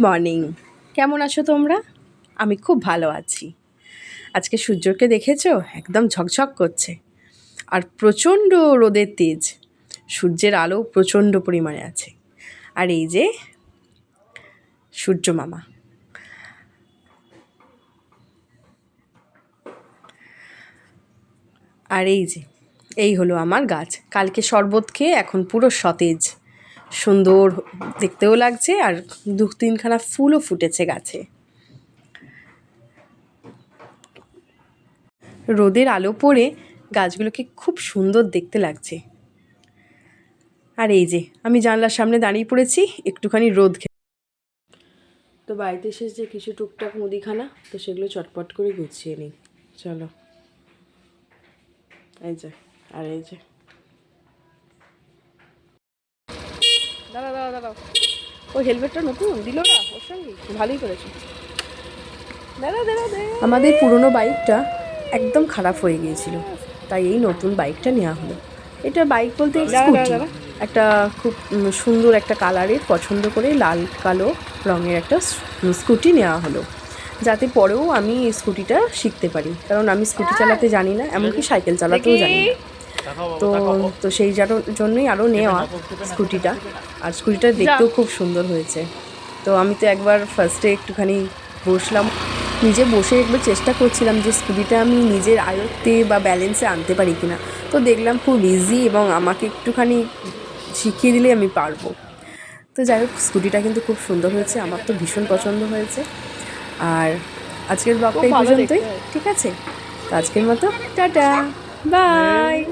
Morning. কেমন আছো তোমরা? আমি খুব ভালো আছি। আজকে সূর্যকে দেখেছ? একদম ঝকঝক করছে। আর প্রচণ্ড রোদের তেজ। সূর্যের আলো প্রচণ্ড পরিমাণে আছে। আর এই যে সূর্য মামা। আর এই যে, এই হলো আমার গাছ। কালকে শরবত খেয়ে এখন পুরো সতেজ। সুন্দর দেখতেও লাগছে আর দু তিনখানা ফুলও ফুটেছে গাছে। রোদের আলো পড়ে গাছগুলোকে খুব সুন্দর দেখতে লাগছে। আর এই যে, আমি জানলার সামনে দাঁড়িয়ে পড়েছি, একটুখানি রোদ খেয়ে তো বাড়িতে এসে যে কিছু টুকটাক মুদিখানা, তো সেগুলো চটপট করে গুছিয়ে নিই। চলো। এই যে, আর এই যে। দাঁড়া দাঁড়া দাঁড়াও ওই হেলমেটটা নতুন? দিল না? ওর সঙ্গে? ভালোই করেছে। দাঁড়া দাঁড়া আমাদের পুরনো বাইকটা একদম খারাপ হয়ে গিয়েছিল। তাই এই নতুন বাইকটা নেওয়া হলো। এটা বাইক বলতে স্কুটি একটা খুব সুন্দর একটা কালারের পছন্দ করে লাল কালো রঙের একটা স্কুটি নেওয়া হলো। যাতে পরেও আমি স্কুটিটা শিখতে পারি। কারণ আমি স্কুটি চালাতে জানি না এমনকি সাইকেল চালাতেও জানি না। তো তো সেই জানো- জন্যই আরও নেওয়া স্কুটিটা। আর স্কুটিটা দেখতেও খুব সুন্দর হয়েছে। তো আমি তো একবার ফার্স্টে একটুখানি বসলাম। নিজে বসে একবার চেষ্টা করছিলাম যে স্কুটিটা আমি নিজের আয়ত্তে বা ব্যালেন্সে আনতে পারি কিনা। তো দেখলাম খুব ইজি এবং আমাকে একটুখানি শিখিয়ে দিলে আমি পারব। তো যাই হোক স্কুটিটা কিন্তু খুব সুন্দর হয়েছে আমার তো ভীষণ পছন্দ হয়েছে। আর আজকের ব্লগটা এই পর্যন্তই ঠিক আছে? তো আজকের মতো টাটা বাই